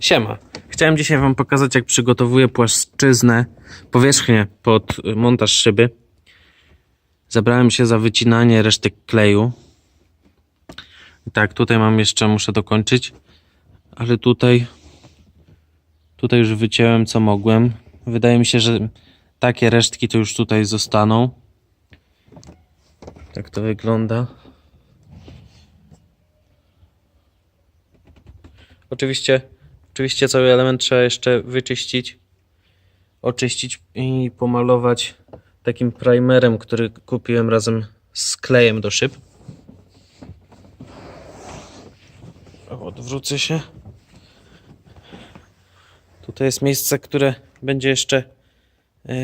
Siema. Chciałem dzisiaj Wam pokazać, jak przygotowuję płaszczyznę, powierzchnię pod y, montaż szyby. Zabrałem się za wycinanie resztek kleju. Tak, tutaj mam jeszcze, muszę dokończyć, ale tutaj, tutaj już wyciąłem co mogłem. Wydaje mi się, że takie resztki to już tutaj zostaną. Tak to wygląda. Oczywiście, oczywiście cały element trzeba jeszcze wyczyścić, oczyścić i pomalować takim primerem, który kupiłem razem z klejem do szyb. Odwrócę się. Tutaj jest miejsce, które będzie jeszcze yy,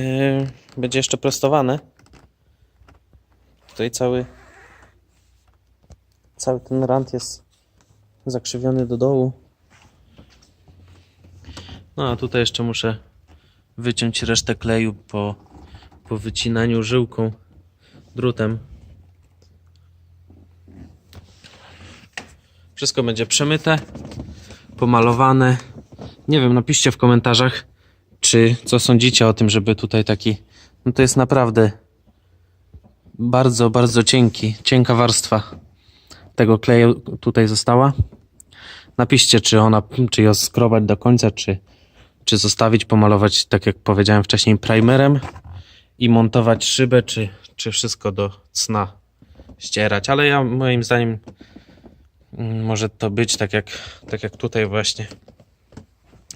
będzie jeszcze prostowane. Tutaj cały cały ten rant jest zakrzywiony do dołu. No a tutaj jeszcze muszę wyciąć resztę kleju po, po wycinaniu żyłką, drutem. Wszystko będzie przemyte, pomalowane. Nie wiem, napiszcie w komentarzach, czy co sądzicie o tym, żeby tutaj taki. No to jest naprawdę bardzo, bardzo cienki, cienka warstwa tego kleju tutaj została. Napiszcie, czy ona, czy ją skrobać do końca, czy, czy zostawić, pomalować, tak jak powiedziałem wcześniej, primerem i montować szybę, czy, czy wszystko do cna ścierać. Ale ja, moim zdaniem, mm, może to być tak jak, tak jak tutaj właśnie.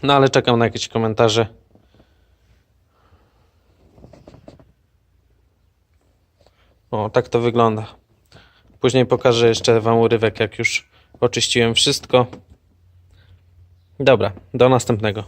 No ale czekam na jakieś komentarze. O, tak to wygląda. Później pokażę jeszcze Wam urywek, jak już oczyściłem wszystko. Dobra, do następnego.